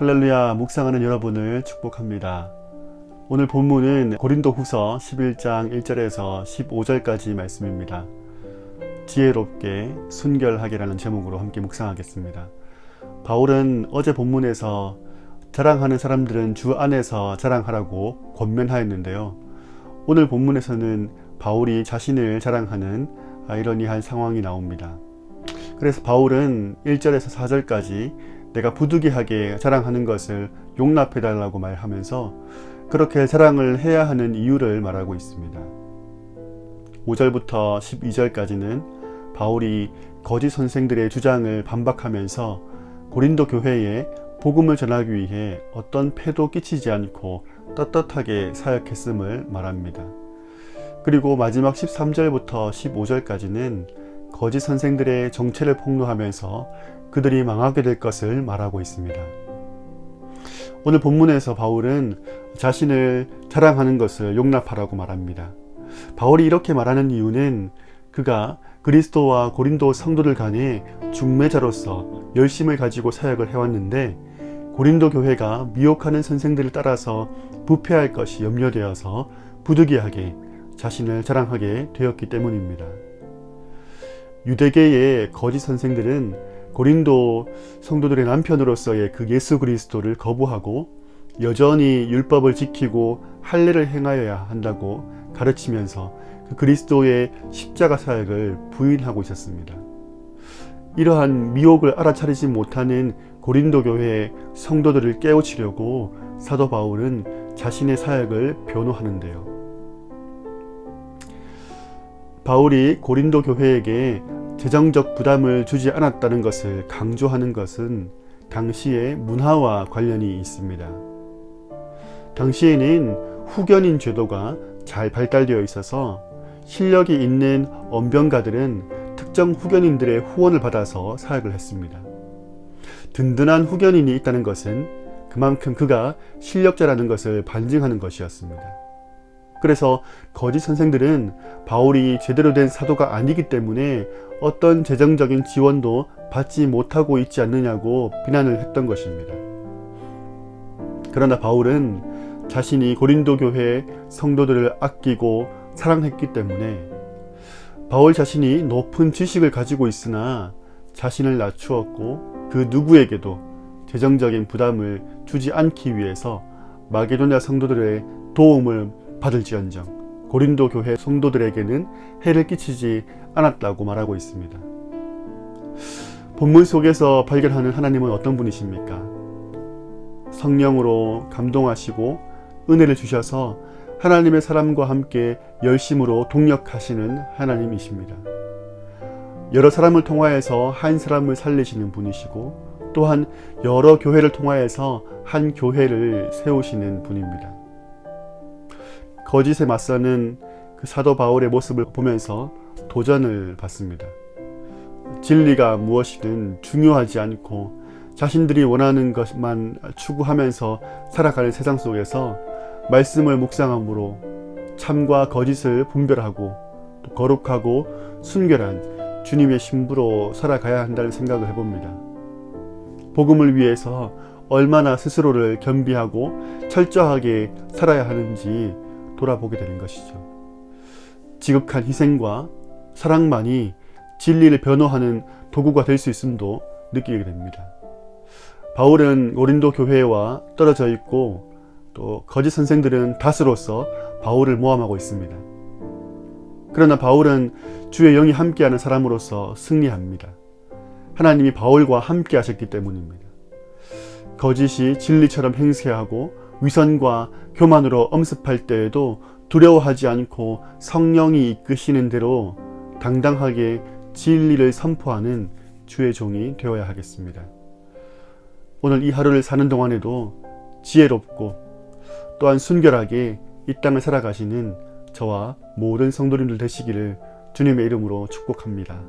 할렐루야 묵상하는 여러분을 축복합니다. 오늘 본문은 고린도 후서 11장 1절에서 15절까지 말씀입니다. 지혜롭게 순결하게라는 제목으로 함께 묵상하겠습니다. 바울은 어제 본문에서 자랑하는 사람들은 주 안에서 자랑하라고 권면하였는데요. 오늘 본문에서는 바울이 자신을 자랑하는 아이러니한 상황이 나옵니다. 그래서 바울은 1절에서 4절까지 내가 부득이하게 자랑하는 것을 용납해 달라고 말하면서 그렇게 자랑을 해야 하는 이유를 말하고 있습니다. 5절부터 12절까지는 바울이 거짓 선생들의 주장을 반박하면서 고린도 교회에 복음을 전하기 위해 어떤 폐도 끼치지 않고 떳떳하게 사역했음을 말합니다. 그리고 마지막 13절부터 15절까지는 거짓 선생들의 정체를 폭로하면서 그들이 망하게 될 것을 말하고 있습니다. 오늘 본문에서 바울은 자신을 자랑하는 것을 용납하라고 말합니다. 바울이 이렇게 말하는 이유는 그가 그리스도와 고린도 성도들 간의 중매자로서 열심을 가지고 사역을 해왔는데 고린도 교회가 미혹하는 선생들을 따라서 부패할 것이 염려되어서 부득이하게 자신을 자랑하게 되었기 때문입니다. 유대계의 거짓 선생들은 고린도 성도들의 남편으로서의 그 예수 그리스도를 거부하고 여전히 율법을 지키고 할례를 행하여야 한다고 가르치면서 그 그리스도의 십자가 사역을 부인하고 있었습니다. 이러한 미혹을 알아차리지 못하는 고린도 교회의 성도들을 깨우치려고 사도 바울은 자신의 사역을 변호하는데요. 바울이 고린도 교회에게 재정적 부담을 주지 않았다는 것을 강조하는 것은 당시의 문화와 관련이 있습니다. 당시에는 후견인 제도가 잘 발달되어 있어서 실력이 있는 언변가들은 특정 후견인들의 후원을 받아서 사역을 했습니다. 든든한 후견인이 있다는 것은 그만큼 그가 실력자라는 것을 반증하는 것이었습니다. 그래서 거짓 선생들은 바울이 제대로 된 사도가 아니기 때문에 어떤 재정적인 지원도 받지 못하고 있지 않느냐고 비난을 했던 것입니다. 그러나 바울은 자신이 고린도 교회 성도들을 아끼고 사랑했기 때문에 바울 자신이 높은 지식을 가지고 있으나 자신을 낮추었고 그 누구에게도 재정적인 부담을 주지 않기 위해서 마게도냐 성도들의 도움을 받을지언정 고린도 교회 성도들에게는 해를 끼치지 않았다고 말하고 있습니다. 본문 속에서 발견하는 하나님은 어떤 분이십니까? 성령으로 감동하시고 은혜를 주셔서 하나님의 사람과 함께 열심으로 동력하시는 하나님이십니다. 여러 사람을 통하여서 한 사람을 살리시는 분이시고 또한 여러 교회를 통하여서 한 교회를 세우시는 분입니다. 거짓에 맞서는 그 사도 바울의 모습을 보면서 도전을 받습니다. 진리가 무엇이든 중요하지 않고 자신들이 원하는 것만 추구하면서 살아가는 세상 속에서 말씀을 묵상함으로 참과 거짓을 분별하고 또 거룩하고 순결한 주님의 신부로 살아가야 한다는 생각을 해봅니다. 복음을 위해서 얼마나 스스로를 겸비하고 철저하게 살아야 하는지 돌아보게 되는 것이죠. 지극한 희생과 사랑만이 진리를 변호하는 도구가 될 수 있음도 느끼게 됩니다. 바울은 고린도 교회와 떨어져 있고 또 거짓 선생들은 다수로서 바울을 모함하고 있습니다. 그러나 바울은 주의 영이 함께하는 사람으로서 승리합니다. 하나님이 바울과 함께 하셨기 때문입니다. 거짓이 진리처럼 행세하고 위선과 교만으로 엄습할 때에도 두려워하지 않고 성령이 이끄시는 대로 당당하게 진리를 선포하는 주의 종이 되어야 하겠습니다. 오늘 이 하루를 사는 동안에도 지혜롭고 또한 순결하게 이 땅을 살아가시는 저와 모든 성도님들 되시기를 주님의 이름으로 축복합니다.